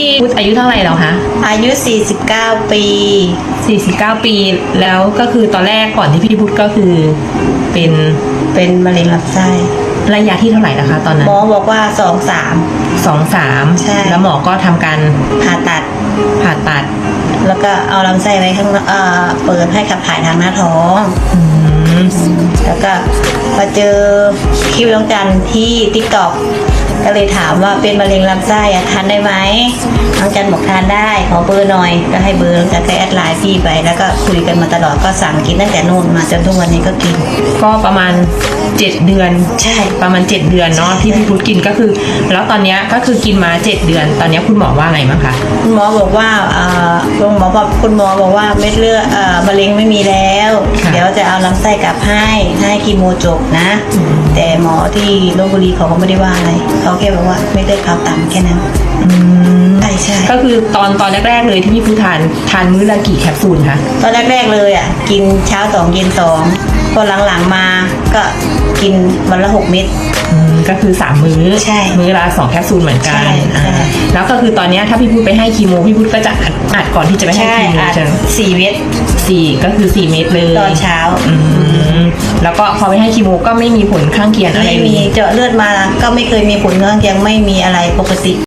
พี่พุทธอายุเท่าไหร่แล้วคะอายุ 49 ปี 49 ปีแล้วก็คือตอนแรกก่อนที่พี่พุทธก็คือเป็นเป็นมะเร็งลำไส้ระยะที่เท่าไหร่นะคะ ตอนนั้หนมอบอกว่า2สองสามใช่แล้วหมอก็ทำการ3ผ่าตัดผ่าตัด แล้วก็เอาลำไส้ไว้ข้างนอกเอ่อเปิดให้ขับถ่ายทางหน้าท้องอืมแล้วก็มาเจอคลิปน้องจันที่ติ๊กต็อก ก็เลยถามว่าเป็นมะเร็งลำไส้อะทานได้ไหมน้องจันบอกทานได้ ขอเบอร์หน่อย ก็ให้เบอร์น้องจันก็แอดไลน์พี่ไป แล้วก็คุยกันมาตลอดก็สั่งกินตั้งแต่นู่นมาจนทุกวันนี้ก็กิน ก็ประมาณ 7 เดือน ใช่ประมาณ 7 เดือนเนาะที่พี่พุทธกินก็คือ แล้วตอนเนี้ยก็คือกินมา 7 เดือน ตอนเนี้ยคุณหมอว่าไงบ้างคะคุณหมอบอกว่าเอ่อคุณหมอบอกคุณหมอบอกว่าเม็ดเลือดเอ่อมะเร็งไม่มีแล้ว เดี๋ยวจะเอาลำไส้กลับให้ให้คีโมจบนะ แต่หมอที่ลบบุรีเขาก็ไม่ได้ว่าอะไรเขาขาแค่บอกว่าไม่ได้ขาวต่ำแค่นั้น อืม ใช่ใช่ก็คือตอนตอนแรกๆเลยที่พี่พุทธทานทานมื้อละกี่แคปซูลคะตอนแรกๆเลยอะกินเช้าสองเย็นสองพอหลังๆมาก็กินวันละหกเม็ด อืมก็คือ3มื้อใช่มื้อละสองแคปซูลเหมือนกันใช่ใช่ อ่าแล้วก็คือตอนเนี้ยถ้าพี่พุทธไปให้คีโมพี่พุทธก็จะอัดอัดก่อนที่จะไปให้ใช่คีโมอัดใช่ไหมสี่เม็ดสี่ก็คือ4เม็ดเลยตอนเช้าอืมแล้วก็พอไปให้คีโมก็ไม่มีผลข้างเคียงอะไรไม่เลมียเจาะเลือดมาก็ไม่เคยมีผลข้างเคียงไม่มีอะไรปกติ